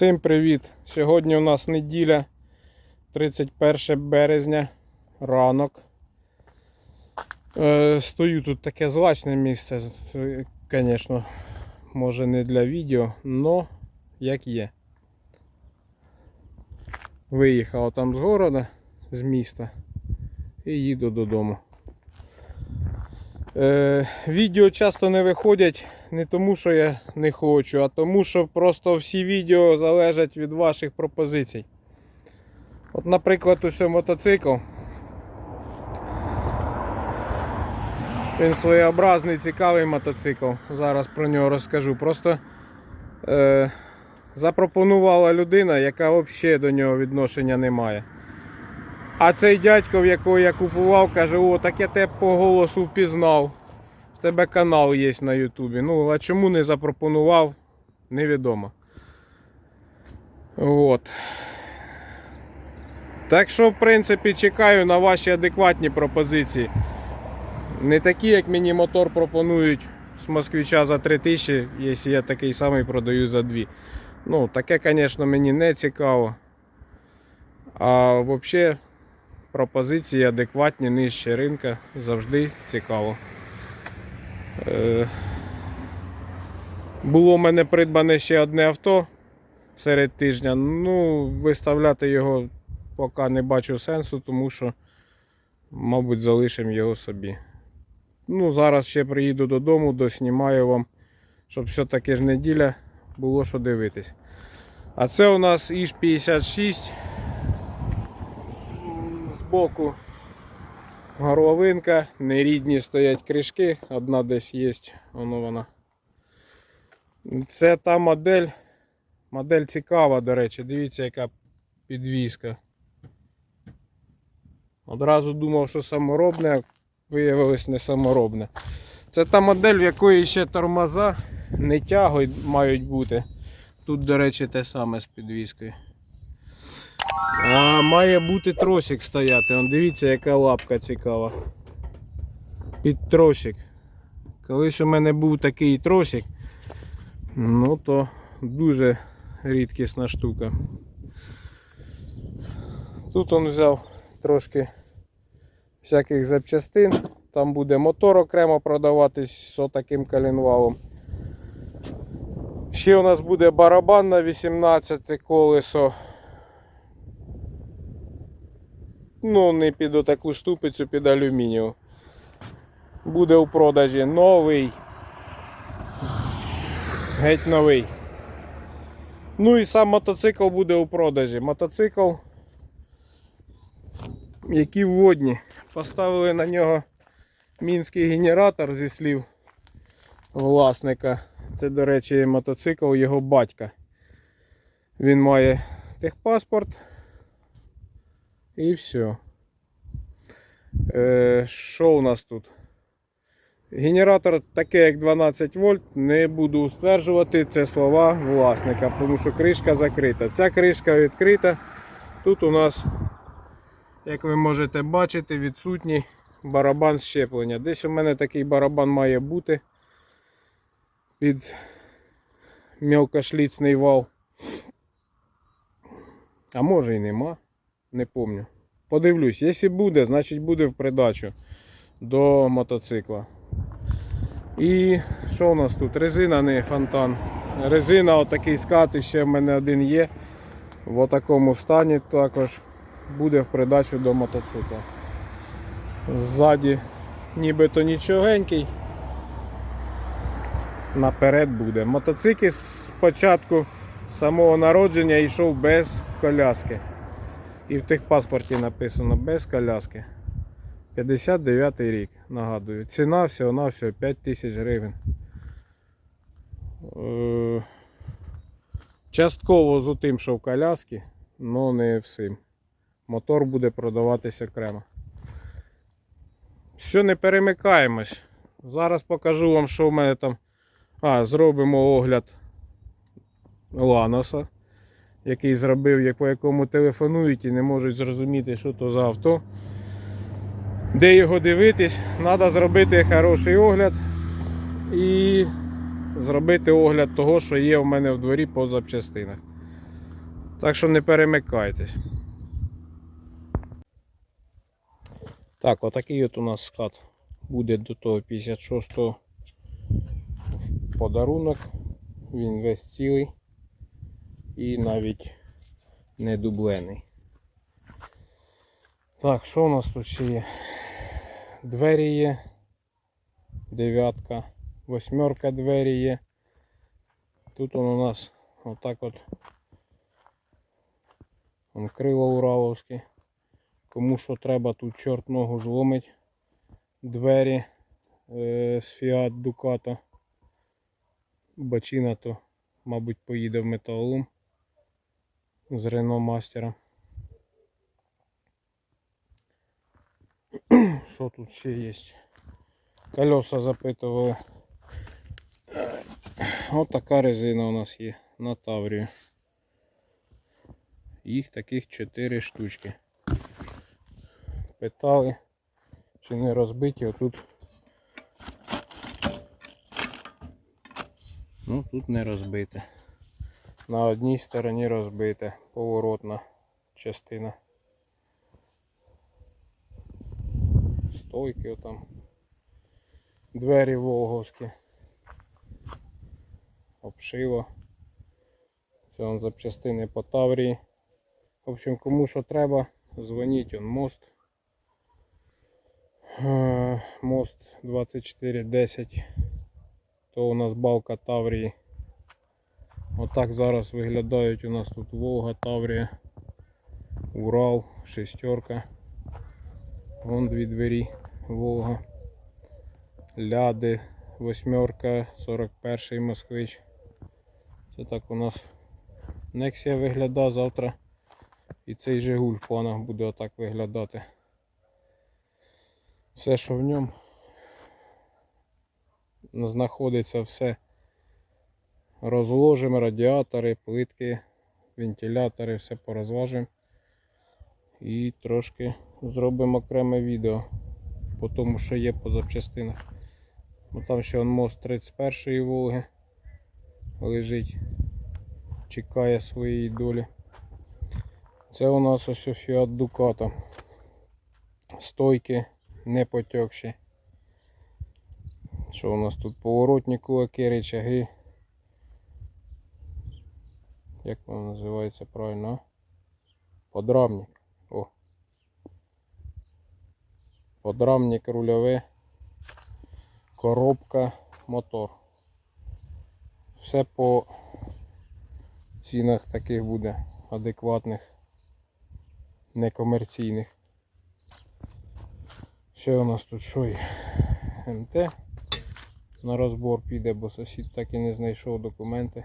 Всім привіт! Сьогодні у нас неділя, 31 березня, ранок. Е, стою тут таке злачне місце, звісно, може не для відео, але як є. Виїхав там з города, з міста і їду додому. Е, відео часто не виходять не тому, що я не хочу, а тому, що просто всі відео залежать від ваших пропозицій. От, наприклад, ось мотоцикл. Він своєобразний, цікавий мотоцикл. Зараз про нього розкажу. Просто е, запропонувала людина, яка взагалі до нього відношення не має. А цей дядько, в якого я купував, каже, о, так я тебе по голосу впізнав. Тебе канал є на Ютубі. Ну, а чому не запропонував, невідомо. От. Так що, в принципі, чекаю на ваші адекватні пропозиції. Не такі, як мені мотор пропонують з москвича за 3000, якщо я такий самий продаю за 2. Ну, таке, звісно, мені не цікаво. А взагалі пропозиції адекватні, нижче ринка завжди цікаво. Е, Було в мене придбане ще одне авто серед тижня. Ну, виставляти його поки не бачу сенсу, тому що, мабуть, залишимо його собі. Ну, зараз ще приїду додому, доснімаю вам, щоб все-таки ж неділя було що дивитись. А це у нас Іж 56 збоку горловинка, нерідні стоять кришки, одна десь є, воно вона. Це та модель. Модель цікава, до речі, дивіться, яка підвіска. Одразу думав, що саморобне, а виявилось не саморобне. Це та модель, в якої ще тормоза не тягують, мають бути. Тут, до речі, те саме з підвіскою. А має бути тросик стояти. Вон дивіться, яка лапка цікава. Під тросик. Колись у мене був такий тросик, ну то дуже рідкісна штука. Тут он взяв трошки всяких запчастин. Там буде мотор окремо продаватись з отаким коленвалом. Ще у нас буде барабан на 18 колесо. Ну, не під отаку ступицю, під алюмінію. Буде у продажі новий. Геть новий. Ну і сам мотоцикл буде у продажі. Мотоцикл, який водні. Поставили на нього мінський генератор зі слів власника. Це, до речі, мотоцикл його батька. Він має техпаспорт. І все. Е, Що у нас тут? Генератор такий, як 12 вольт, не буду стверджувати, це слова власника, тому що кришка закрита. Ця кришка відкрита. Тут у нас, як ви можете бачити, відсутній барабан щеплення. Десь у мене такий барабан має бути під мелкошліцний вал. А може і нема. Не помню. Подивлюсь, якщо буде, значить буде в придачу до мотоцикла. І що у нас тут? Резина не фонтан. Резина, отакий скат, ще в мене один є. В такому стані також буде в придачу до мотоцикла. Ззаді нібито нічогенький. Наперед буде. Мотоцикл спочатку самого народження йшов без коляски. І в техпаспорті написано без коляски. 59 рік, нагадую. Ціна всього на всього 5 тисяч гривень. Е, Частково з тим, що в коляски, але не всім. Мотор буде продаватися окремо. Все, не перемикаємось. Зараз покажу вам, що в мене там. А, зробимо огляд Ланоса який зробив, по якому телефонують і не можуть зрозуміти, що то за авто. Де його дивитись, треба зробити хороший огляд і зробити огляд того, що є в мене в дворі по запчастинах. Так що не перемикайтесь. Так, отакий от у нас скат буде до того 56-го подарунок. Він весь цілий і навіть не дублений. Так, що у нас тут ще є? Двері є. Дев'ятка, восьмерка двері є. Тут он у нас отак от он крило ураловське. Кому що треба, тут чорт ногу зломить двері е, з Fiat Ducato. Бачина то, мабуть, поїде в металолом з Рено Мастера. Що тут ще є? Колеса запитували. Ось така резина у нас є на Таврію. Їх таких 4 штучки. Питали, чи не розбиті отут. Ну тут не розбите. На одній стороні розбите, поворотна частина. Стойки отам. Двері волговські. Обшиво. Це он запчастини по Таврії. В общем, кому що треба, дзвоніть, он мост. Е, Мост 2410. То у нас балка Таврії. Отак зараз виглядають у нас тут Волга, Таврія, Урал, шестерка. Вон дві двері Волга. Ляди, восьмерка, 41 москвич. Це так у нас Нексія виглядає завтра. І цей Жигуль в планах буде отак виглядати. Все, що в ньому знаходиться, все розложимо, радіатори, плитки, вентилятори, все порозважимо. І трошки зробимо окреме відео по тому, що є по запчастинах. Ну, там ще он мост 31-ї Волги лежить, чекає своєї долі. Це у нас ось Fiat Ducato. Стойки не потекші. Що у нас тут? Поворотні кулаки, рычаги. Як воно називається правильно? Подрамник. О. Подрамник рульове. Коробка, мотор. Все по цінах таких буде адекватних, некомерційних. Ще у нас тут що є? МТ на розбор піде, бо сусід так і не знайшов документи.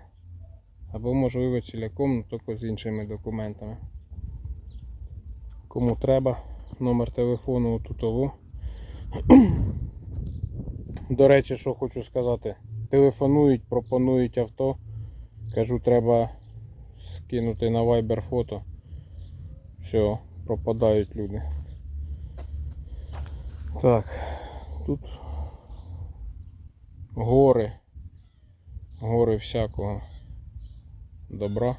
Або можливо ціляком, але тільки з іншими документами. Кому треба, номер телефону отутово. До речі, що хочу сказати, телефонують, пропонують авто. Кажу, треба скинути на Viber фото. Все, пропадають люди. Так, тут гори, гори всякого добра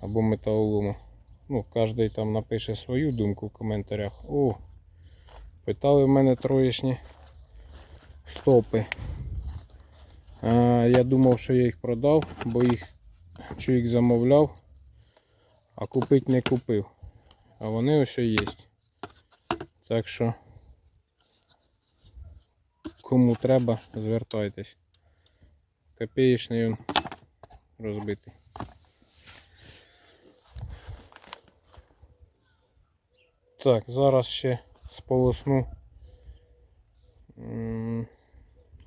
або металолому. Ну, кожен там напише свою думку в коментарях. О, питали в мене троєчні стопи. А, я думав, що я їх продав, бо їх чоловік замовляв, а купити не купив. А вони ось є. Так що кому треба, звертайтесь. Копеечний він розбитий. Так, зараз ще сполосну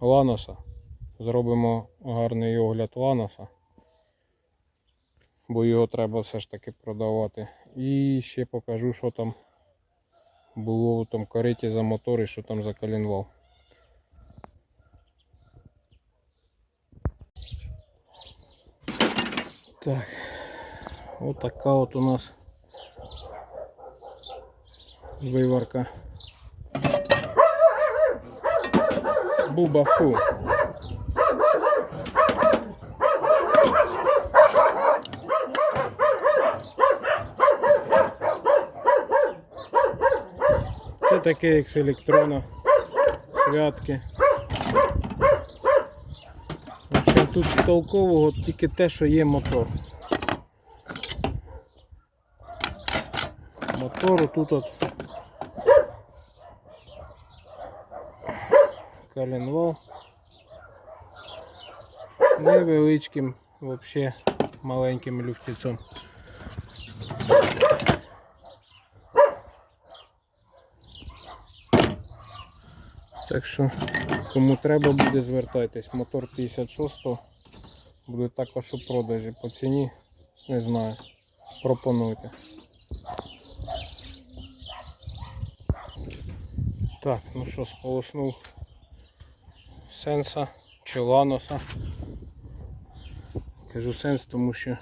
ланоса. Зробимо гарний огляд ланоса. Бо його треба все ж таки продавати. І ще покажу, що там було в тому кориті за мотор і що там за коленвал. Так, вот отака вот у нас виварка. Бубафу. Це таке як з електрону святки тут толкового тільки те, що є мотор. Мотору тут от коленвал. Невеличким, взагалі маленьким люфтецом. Так що, кому треба буде, звертайтесь. Мотор 56 буде також у продажі. По ціні не знаю. Пропонуйте. Так, ну що, сполоснув сенса чи ланоса. Кажу сенс, тому що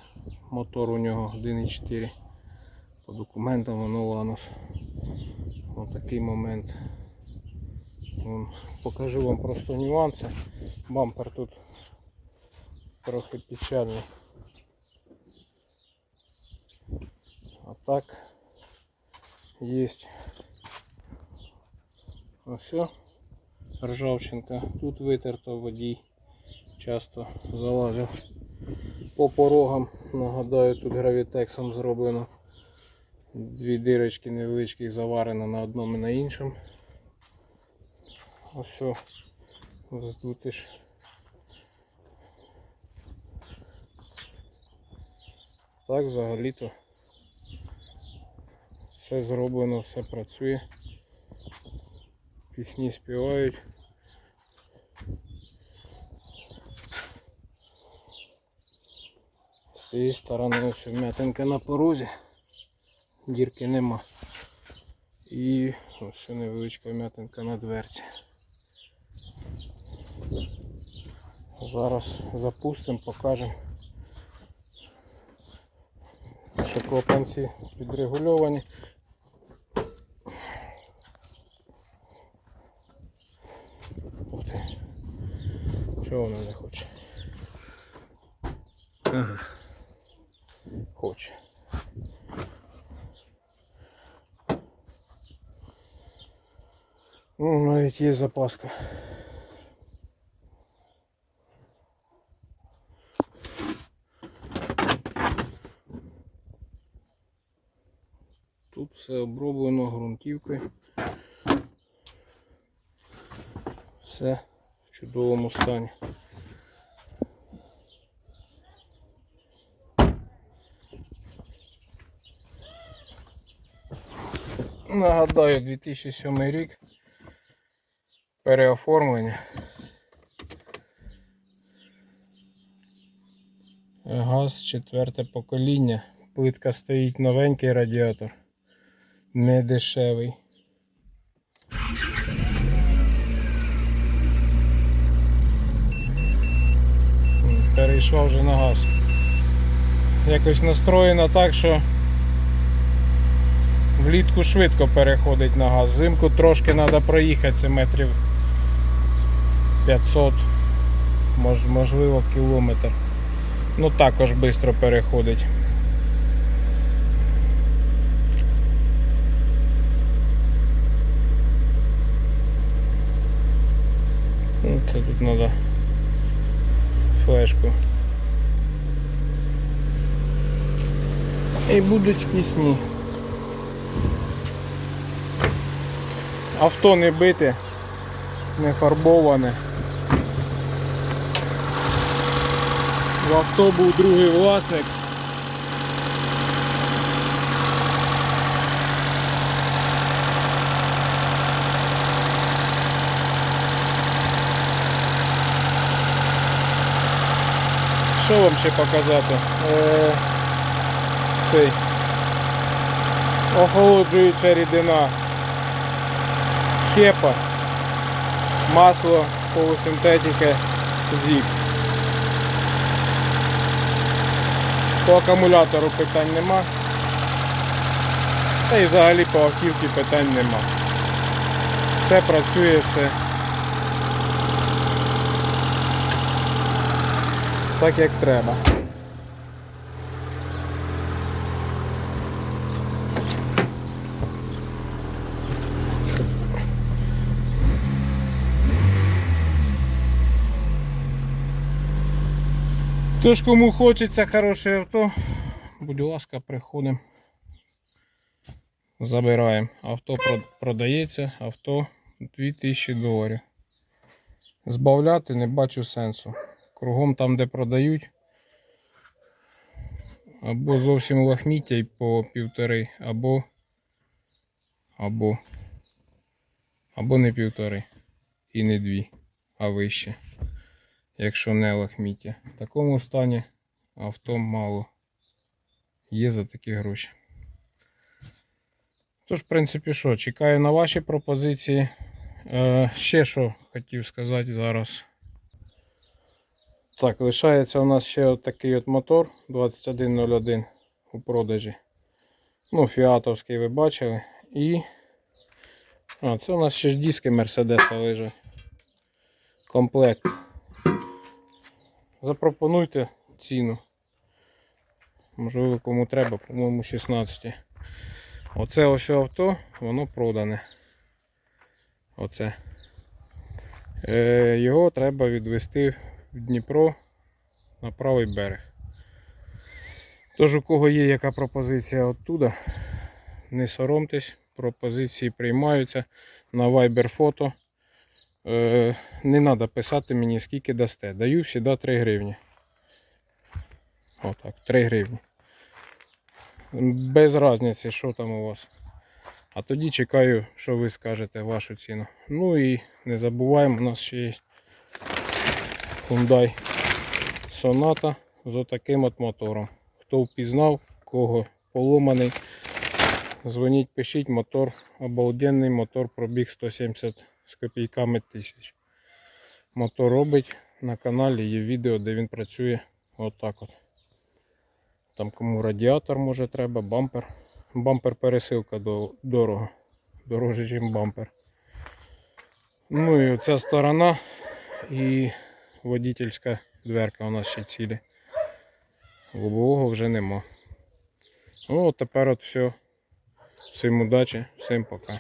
мотор у нього 1.4. По документам воно ланос. Ось такий момент. Покажу вам просто нюанси. Бампер тут трохи печальний. А так есть ось ржавчинка. Тут витерто водій. Часто залазив по порогам. Нагадаю, тут гравітексом зроблено. Дві дирочки невеличкі заварено на одному і на іншому. Ось вздути ж. Так взагалі-то все зроблено, все працює. Пісні співають. З цієї сторони ось вм'ятинка на порозі, дірки нема. І ось невеличка вм'ятинка на дверці. Зараз запустимо, покажемо, що клапанці відрегульовані. Ух ти. Чого вона не хоче? Ага. Хоче. Ну, навіть є запаска. Все оброблено ґрунтівкою. Все в чудовому стані. Нагадаю, 2007 рік. Переоформлення. Газ четверте покоління. Плитка стоїть новенький радіатор. Не дешевий. Перейшла вже на газ. Якось настроєно так, що влітку швидко переходить на газ. Взимку трошки треба проїхатися метрів 500, мож, можливо кілометр. Ну також швидко переходить. Ну, Це тут треба флешку. І будуть пісні. Авто не бите, не фарбоване. В авто був другий власник. Що вам ще показати? Е, цей охолоджуюча рідина. Хепа, масло полусинтетики ЗІК. По акумулятору питань нема. Та і взагалі по автівці питань нема. Все працює, все. так як треба. Тож, кому хочеться хороше авто, будь ласка, приходимо. Забираємо. Авто продається, авто 2000 доларів. Збавляти не бачу сенсу. Кругом там, де продають, або зовсім лахміття й по півтори, або, або, або не півтори і не дві, а вище. Якщо не лахміття. В такому стані авто мало. Є за такі гроші. Тож, в принципі, що, чекаю на ваші пропозиції. Е, ще що хотів сказати зараз. Так, лишається у нас ще от такий от мотор 2101 у продажі. Ну, фіатовський ви бачили. І. А, це у нас ще ж диски Мерседеса лежать. Комплект. Запропонуйте ціну. Можливо, кому треба, по-моєму, 16. Оце ось авто, воно продане. Оце. Е, його треба відвести в Дніпро на правий берег. Тож, у кого є яка пропозиція оттуда, не соромтесь, пропозиції приймаються на Viber фото. Е, не треба писати мені, скільки дасте. Даю завжди 3 гривні. Отак, 3 гривні. Без різниці, що там у вас. А тоді чекаю, що ви скажете вашу ціну. Ну і не забуваємо, у нас ще є Hyundai Sonata з отаким от мотором. Хто впізнав, кого поломаний, дзвоніть, пишіть, мотор обалденний, мотор пробіг 170 з копійками тисяч. Мотор робить на каналі, є відео, де він працює отак от. Там кому радіатор може треба, бампер. Бампер пересилка до, дорого. Дороже, ніж бампер. Ну і оця сторона і водительська дверка у нас ще цілі. Лобового вже нема. Ну, от тепер от все. Всім удачі, всім пока.